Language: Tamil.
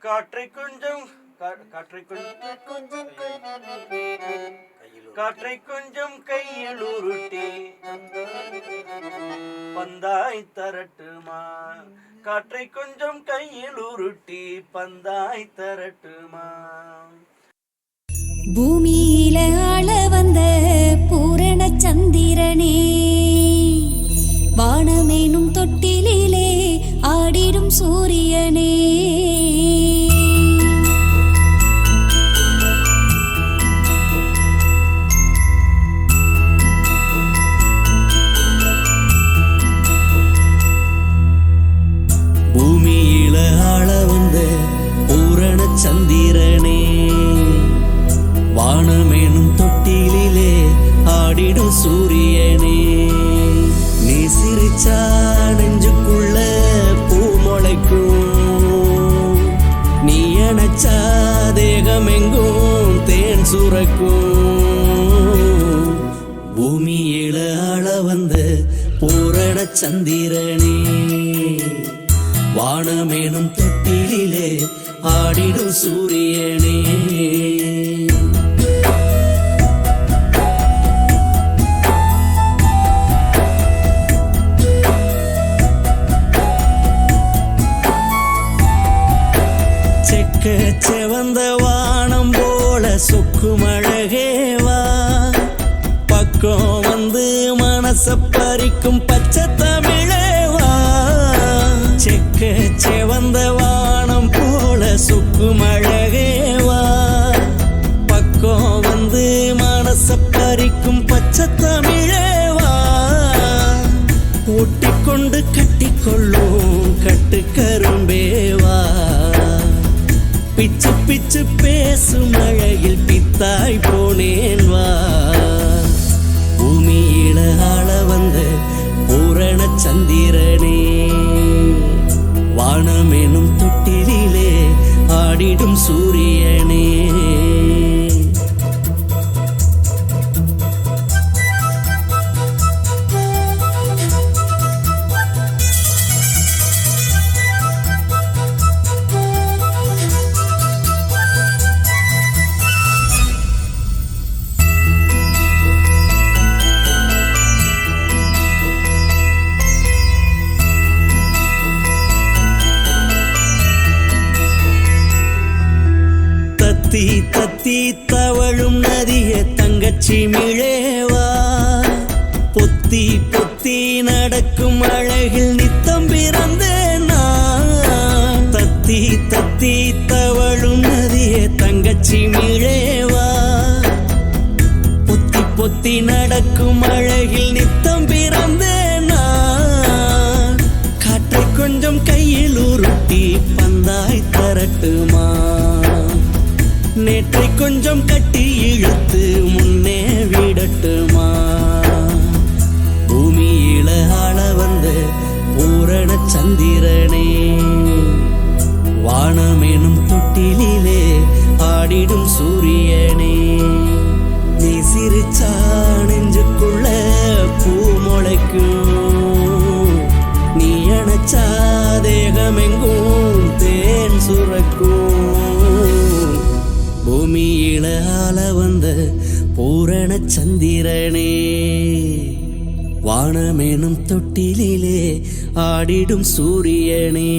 காற்றை கொஞ்சம் காற்றை கொஞ்சம் காற்றை கொஞ்சம் கையில் உருட்டி பந்தாய் தரட்டுமா? காற்றை கொஞ்சம் கையில் உருட்டி பந்தாய் தரட்டுமா? பூமியில ஆள வந்த அணைச்சா தேகம் தேன் சுரக்கும் பூமி இழ வந்த போரட சந்திரனே வானமேனும் தொட்டிலே ஆடிடும் சூரியனே சுக்குமழகேவா பக்கம் வந்து மனச பறிக்கும் பச்சை தமிழேவா செக்க செவந்த வானம் போல சுக்குமழகேவா பக்கம் வந்து மனச பறிக்கும் பச்சை தமிழேவா ஒட்டிக்கொண்டு கட்டிக்கொள்ளும் கட்டு கரும்பேவா பிச்சு பிச்சு பேசும் அழகில் போனேன் வா. பூமியில ஆள வந்த பூரண சந்திரனே. வானம் எனும் தொட்டிலே ஆடிடும் சூரியன். தங்கச்சி மிழேவா பொத்தி பொத்தி நடக்கும் அழகில் நித்தம் பிறந்தேன் நான். தத்தி தத்தி தவழும் நதியே தங்கச்சி மிழேவா பொத்தி பொத்தி நடக்கும் அழகில் நித்தம் பிறந்தேன் நான். காற்றை கொஞ்சம் கையில் உருட்டி பந்தாய் தரட்டுமா நேற்றை கொஞ்சம் கட்டி இழுத்து முன்னே சந்திரனே. வானமெனும் தொட்டிலே ஆடிடும் சூரியனே. நீ சிரிச்சா நெஞ்சுக்குள்ள பூ முளைக்கும். நீ அணைச்சா தேகமெங்கும் தேன் சுரக்கும். பூமியில ஆள வந்த பூரண சந்திரனே. வானமேனும் தொட்டிலே ஆடிடும் சூரியனே.